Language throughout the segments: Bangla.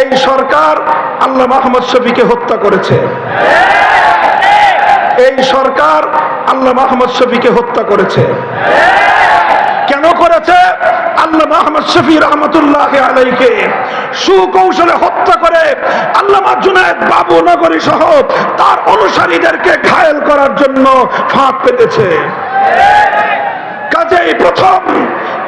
এই সরকার আল্লাহ মাহমদ শফিকে হত্যা করেছে। এই সরকার আল্লাহ মাহমদ শফিকে হত্যা করেছে। কেন করেছে? আল্লাহ মাহমদ শফি রহমতুল্লাহ আলাইকে সুকৌশলে হত্যা করে আল্লামা জুনায়দ বাবু নগরী সহ তার অনুসারীদেরকে ঘায়েল করার জন্য ফাঁদ পেতেছে। কাজেই প্রথম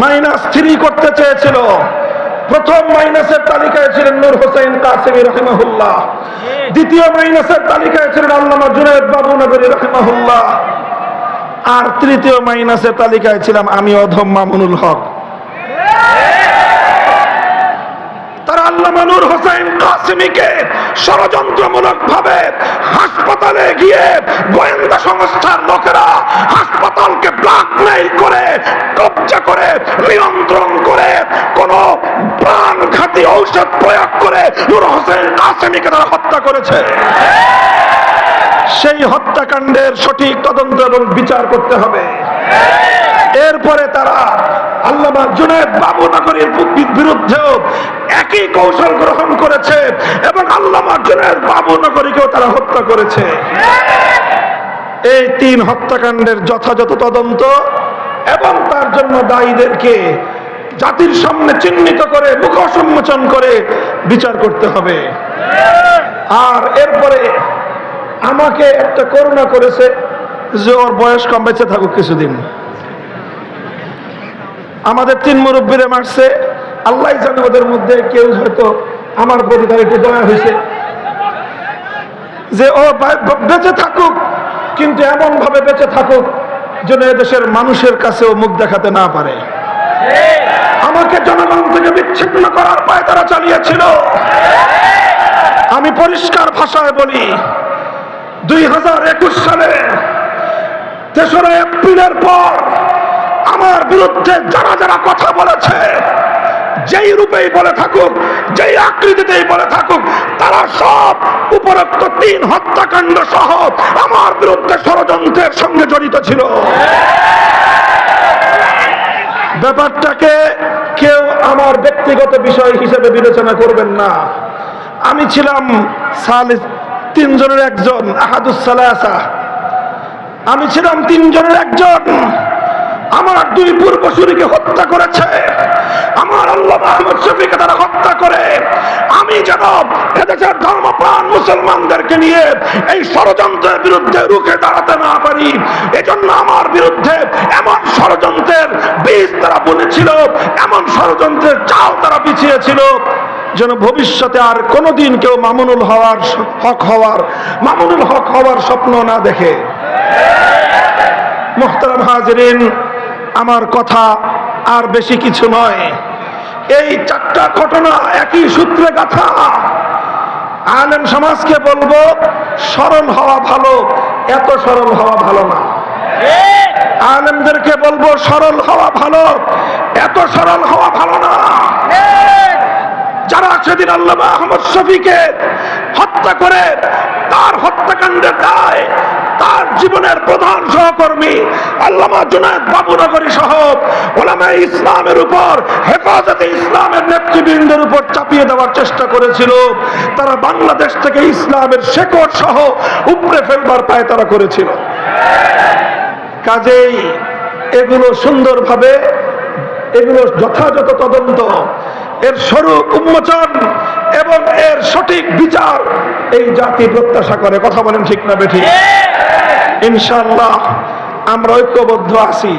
মাইনাস থ্রি করতে চেয়েছিল। প্রথম মাইনাসের তালিকায় ছিলেন নূর হোসেন কাসিমি রহিমাহুল্লাহ। দ্বিতীয় মাইনাসের তালিকায় ছিলেন আল্লামা জুনায়দ বাবু নগরী রহিমাহুল্লাহ। আর তৃতীয় মাইনাসের তালিকায় ছিলাম আমি অধম মামুনুল হক। তারা আল্লামা নূর হোসেন কাসিমিকে ষড়যন্ত্রমূলক ভাবে হাসপাতালে গিয়ে গোয়েন্দা সংস্থার লোকেরা করে কবজা করে, নিয়ন্ত্রণ করে, কোন প্রাণঘাতী ঔষধ প্রয়োগ করে নূর হোসেন কাসিমিকে তারা হত্যা করেছে। সেই হত্যাকাণ্ডের সঠিক তদন্ত এবং বিচার করতে হবে। এরপরে তারা আল্লামা জুনায়দ বাবু নগরীর বিরুদ্ধেও একই কৌশল গ্রহণ করেছে এবং আল্লামা জুনায়দ বাবু নগরীকেও তারা হত্যা করেছে। এই তিন হত্যাকাণ্ডের যথাযথ তদন্ত জন্য দায়ীদেরকে জাতির সামনে চিহ্নিত করে মুখ সম্মোচন করে বিচার করতে হবে। আর এরপরে আমাকে একটা করুণা করেছে যে ওর বয়স কম, বেঁচে থাকুক কিছুদিন। আমাদের তিন মুরব্বীরে মারছে। আল্লাহ জানে ওদের মধ্যে কেউ হয়তো আমার প্রতি তার একটু দয়া হয়েছে। যে ও বেঁচে থাকুক, কিন্তু এমন ভাবে বেঁচে থাকুক যেন দেশের মানুষের কাছেও মুখ দেখাতে না পারে। আমাকে জনগণ থেকে বিচ্ছিন্ন করার পায় তারা চালিয়েছিল। আমি পরিষ্কার ভাষায় বলি, দুই হাজার একুশ সালে তেসরা এপ্রিলের পর আমার বিরুদ্ধে যারা যারা কথা বলেছে যেই রূপেই বলে থাকুক, যেই আকৃতিতেই বলে থাকুক, তারা সব উপরোক্ত তিন হত্যাকাণ্ড সহ আমার বিরুদ্ধে ষড়যন্ত্রের সঙ্গে জড়িত ছিল। ব্যাপারটাকে কেউ আমার ব্যক্তিগত বিষয় হিসেবে বিবেচনা করবেন না। আমি ছিলাম তিনজনের একজন আহাদুসালাসা আমি ছিলাম তিনজনের একজন। আমার দুই পূর্বসূরিকে হত্যা করেছে। আমার আল্লাহ আহমদ শফিকে তারা হত্যা করে। আমি যেন এদেশের ধর্মপ্রাণ মুসলমানদেরকে নিয়ে এই ষড়যন্ত্রের বিরুদ্ধে রুখে দাঁড়াতে না পারি। এজন্য আমার বিরুদ্ধে এমন ষড়যন্ত্রের বীজ তারা বুনেছিল, এমন ষড়যন্ত্রের চাল তারা বিছিয়েছিল যেন ভবিষ্যতে আর কোনোদিন কেউ মামুনুল হওয়ার হক হওয়ার, মামুনুল হক হওয়ার স্বপ্ন না দেখে। মোহতারাম হাজরিন আমার কথা আর বেশি কিছু নয়। এই চারটা ঘটনা একই সূত্রে গাথা। আলেম সমাজকে বলব, সরল হওয়া ভালো, এত সরল হওয়া ভালো না। আলেমদেরকে বলব, সরল হওয়া ভালো, এত সরল হওয়া ভালো না। যারা সেদিন আল্লাহ আহমদ শফিকে হত্যা করে তার হত্যাকাণ্ডের দায় তার জীবনের প্রধান সহকর্মী আল্লামা জুনায়দ বাবুনগরী সহ ওলামা ইসলামের উপর, হেফাজতে ইসলামের নেতৃবৃন্দের উপর চাপিয়ে দেওয়ার চেষ্টা করেছিল। তারা বাংলাদেশ থেকে ইসলামের শেকড় সহ উপড়ে ফেলবার পায় তারা করেছিল। কাজেই এগুলো সুন্দরভাবে, এগুলো যথাযথ তদন্ত, এর স্বরূপ উন্মোচন এবং এর সঠিক বিচার এই জাতি প্রত্যাশা করে। কথা বলেন ঠিক না বেঠিক? ইনশাল্লাহ আমরা ঐক্যবদ্ধ আছি।